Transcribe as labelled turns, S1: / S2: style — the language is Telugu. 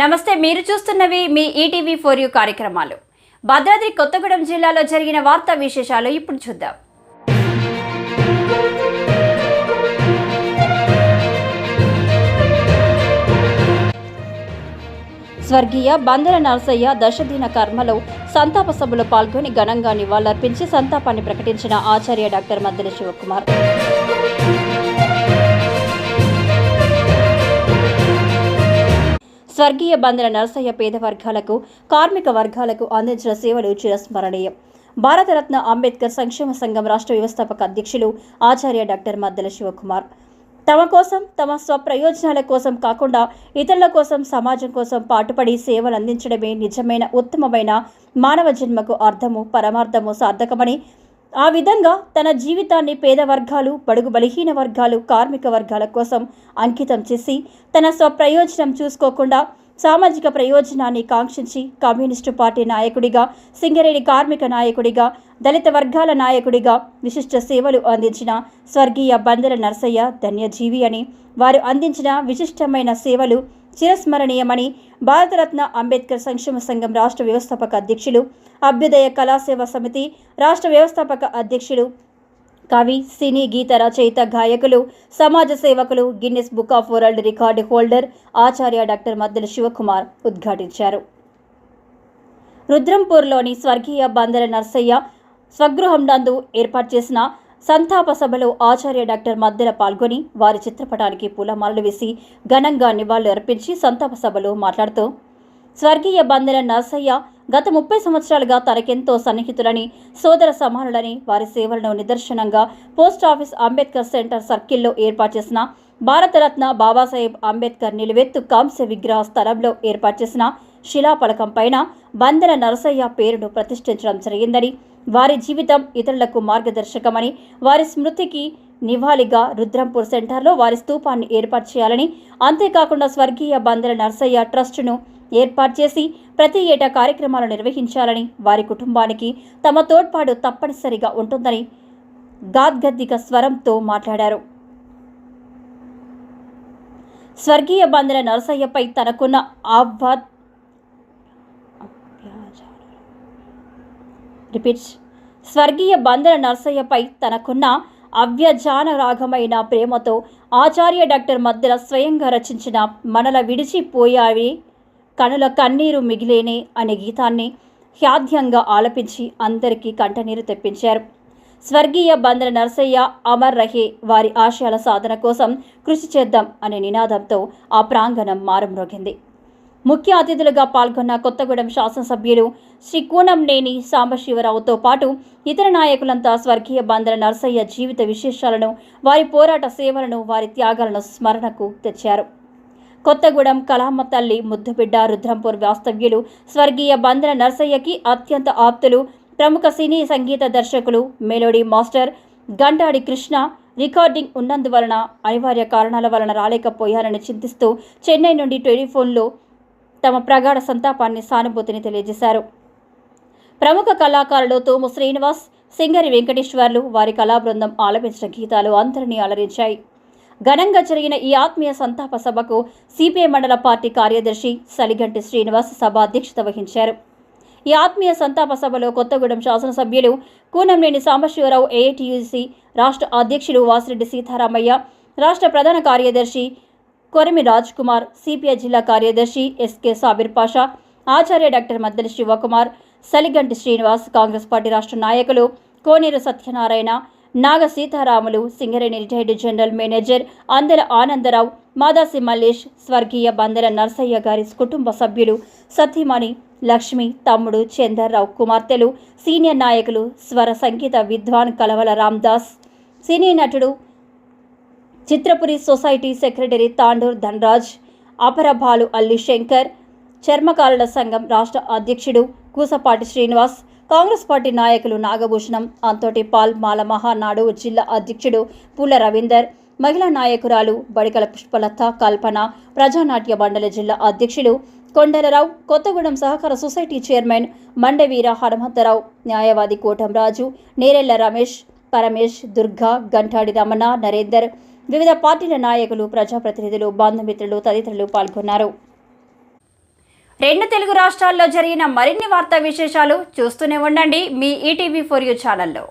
S1: నమస్తే మీరు చూస్తున్నవి మీ ఈటీవీ ఫోర్ యూ కార్యక్రమాలు. భద్రాద్రి కొత్తగూడెం జిల్లాలో జరిగిన వార్తా విశేషాలు ఇప్పుడు చూద్దాం. స్వర్గీయ బందర నరసయ్య దశదిన కర్మలో సంతాప సభలో పాల్గొని ఘనంగా నివాళులర్పించి సంతాపాన్ని ప్రకటించిన ఆచార్య డాక్టర్ మద్దెల శివకుమార్. స్వర్గీయ బందర నరసయ్య పేద వర్గాలకు కార్మిక వర్గాలకు అందించిన సేవలు చిరస్మరణీయం. భారతరత్న అంబేద్కర్ సంక్షేమ సంఘం రాష్ట్ర వ్యవస్థాపక అధ్యక్షులు ఆచార్య డాక్టర్ మద్దెల శివకుమార్. తమ కోసం తమ స్వప్రయోజనాల కోసం కాకుండా ఇతరుల కోసం సమాజం కోసం పాటుపడి సేవలు అందించడమే నిజమైన ఉత్తమమైన మానవ జన్మకు అర్థము పరమార్థము సార్థకమని ఆ విధంగా తన జీవితాన్ని పేద వర్గాలు బడుగు బలహీన వర్గాలు కార్మిక వర్గాల కోసం అంకితం చేసి తన స్వప్రయోజనం చూసుకోకుండా సామాజిక ప్రయోజనాన్ని కాంక్షించి కమ్యూనిస్టు పార్టీ నాయకుడిగా సింగరేణి కార్మిక నాయకుడిగా దళిత వర్గాల నాయకుడిగా విశిష్ట సేవలు అందించిన స్వర్గీయ బందర నర్సయ్య ధన్యజీవి అని వారు అందించిన విశిష్టమైన సేవలు చిరస్మరణీయమని భారతరత్న అంబేద్కర్ సంక్షేమ సంఘం రాష్ట్ర వ్యవస్థాపక అధ్యక్షులు అభ్యుదయ కళాసేవ సమితి రాష్ట్ర వ్యవస్థాపక అధ్యక్షులు కవి సినీ గీత రచయిత గాయకులు సమాజ సేవకులు Guinness book of world record holder Acharya doctor Maddela Shivakumar ఉద్ఘాటించారు. రుద్రంపూర్లోని స్వర్గీయ బందర నర్సయ్య స్వగృహం నందు ఏర్పాటు చేసిన సంతాప సభలో ఆచార్య డాక్టర్ మద్దెల పాల్గొని వారి చిత్రపటానికి పూలమాలలు వేసి ఘనంగా నివాళులు అర్పించి సంతాప సభలో మాట్లాడుతూ స్వర్గీయ బందెల నర్సయ్య గత ముప్పై సంవత్సరాలుగా తనకెంతో సన్నిహితులని సోదర సమానులని వారి సేవలను నిదర్శనంగా పోస్ట్ ఆఫీస్ అంబేద్కర్ సెంటర్ సర్కిల్లో ఏర్పాటు చేసిన భారతరత్న బాబాసాహెబ్ అంబేద్కర్ నిలువెత్తు కాంస్య విగ్రహ స్థలంలో ఏర్పాటు చేసిన శిలాఫలకం పైన బందెల నరసయ్య పేరును ప్రతిష్ఠించడం జరిగిందని వారి జీవితం ఇతరులకు మార్గదర్శకమని వారి స్మృతికి నివాళిగా రుద్రంపూర్ సెంటర్లో వారి స్తూపాన్ని ఏర్పాటు చేయాలని అంతేకాకుండా స్వర్గీయ బందెల నర్సయ్య ట్రస్టును ఏర్పాటు చేసి ప్రతి ఏటా కార్యక్రమాలు నిర్వహించాలని వారి కుటుంబానికి తమ తోడ్పాటు తప్పనిసరిగా ఉంటుందని గాద్గద్దిక స్వరంతో మాట్లాడారు. స్వర్గీయ బందెల నరసయ్యపై తనకున్న ఆహ్వాద్ రిపీట్స్. స్వర్గీయ బందర నర్సయ్యపై తనకున్న అవ్యజాన రాగమైన ప్రేమతో ఆచార్య డాక్టర్ మద్దెల స్వయంగా రచించిన మనల విడిచిపోయావి కనుల కన్నీరు మిగిలేనే అనే గీతాన్ని హ్యాద్యంగా ఆలపించి అందరికీ కంటనీరు తెప్పించారు. స్వర్గీయ బందర నర్సయ్య అమర్ రహే వారి ఆశయాల సాధన కోసం కృషి చేద్దాం అనే నినాదంతో ఆ ప్రాంగణం మారుమ్రోగింది. ముఖ్య అతిథులుగా పాల్గొన్న కొత్తగూడెం శాసనసభ్యులు శ్రీ కూనంనేని సాంబశివరావుతో పాటు ఇతర నాయకులంతా స్వర్గీయ బందర నర్సయ్య జీవిత విశేషాలను వారి పోరాట సేవలను వారి త్యాగాలను స్మరణకు తెచ్చారు. కొత్తగూడెం కలామ తల్లి ముద్దుబిడ్డ రుద్రంపూర్ వాస్తవ్యులు స్వర్గీయ బందర నర్సయ్యకి అత్యంత ఆప్తులు ప్రముఖ సినీ సంగీత దర్శకులు melody master Gantadi Krishna recording ఉన్నందువలన అనివార్య కారణాల వలన రాలేకపోయారని చింతిస్తూ చెన్నై నుండి టెలిఫోన్లో తమ ప్రగాఢ సంతాపాన్ని సానుభూతిని తెలియజేశారు. ప్రముఖ కళాకారులు తోము శ్రీనివాస్ సింగరి వెంకటేశ్వర్లు వారి కళాబృందం ఆలపించిన గీతాలు అందరినీ అలరించాయి. ఘనంగా జరిగిన ఈ ఆత్మీయ సంతాప సభకు సిపిఐ మండల పార్టీ కార్యదర్శి సలిగంటి శ్రీనివాస్ సభ అధ్యక్షత వహించారు. ఈ ఆత్మీయ సంతాప సభలో కొత్తగూడెం శాసనసభ్యులు కూనంనేని సాంబశివరావు ఏఐటియుసి రాష్ట్ర అధ్యక్షులు వాసిరెడ్డి సీతారామయ్య రాష్ట్ర ప్రధాన కార్యదర్శి కొరిమి రాజ్ కుమార్ సిపిఐ జిల్లా కార్యదర్శి ఎస్కే సాబిర్ పాషా ఆచార్య డాక్టర్ మద్దెల శివకుమార్ సలిగంటి శ్రీనివాస్ కాంగ్రెస్ పార్టీ రాష్ట్ర నాయకులు Koneru Satyanarayana Naga Sitaramulu Singareni retired general manager Andela Anandarao Madasi Mallesh స్వర్గీయ బందెల నర్సయ్య గారి కుటుంబ సభ్యులు సతీమణి లక్ష్మి తమ్ముడు చందర్రావు కుమార్తెలు సీనియర్ నాయకులు స్వర సంగీత విద్వాన్ కలవల రామ్దాస్ సినీ నటుడు చిత్రపురి సొసైటీ సెక్రటరీ తాండూర్ ధనరాజ్ అపరభాలు అల్లి శంకర్ చర్మకారుల సంఘం రాష్ట్ర అధ్యక్షుడు కూసపాటి శ్రీనివాస్ కాంగ్రెస్ పార్టీ నాయకులు నాగభూషణం అంతోటి పాల్ మాల మహానాడు జిల్లా అధ్యక్షుడు పూల రవీందర్ మహిళా నాయకురాలు బడికల పుష్పలత కల్పన ప్రజానాట్య మండలి జిల్లా అధ్యక్షులు కొండలరావు కొత్తగూడెం సహకార సొసైటీ చైర్మన్ మండవీర హనుమంతరావు న్యాయవాది కోటంరాజు నేరెళ్ళ రమేష్ పరమేష్ దుర్గా గంటాడి రమణ నరేందర్ వివిధ పార్టీల నాయకులు ప్రజాప్రతినిధులు బంధుమిత్రులు తదితరులు పాల్గొన్నారు. రెండు తెలుగు రాష్ట్రాల్లో జరిగిన మరిన్ని వార్తా విశేషాలు చూస్తూనే ఉండండి మీ ఈటీవీ ఫోర్ యూ ఛానల్లో.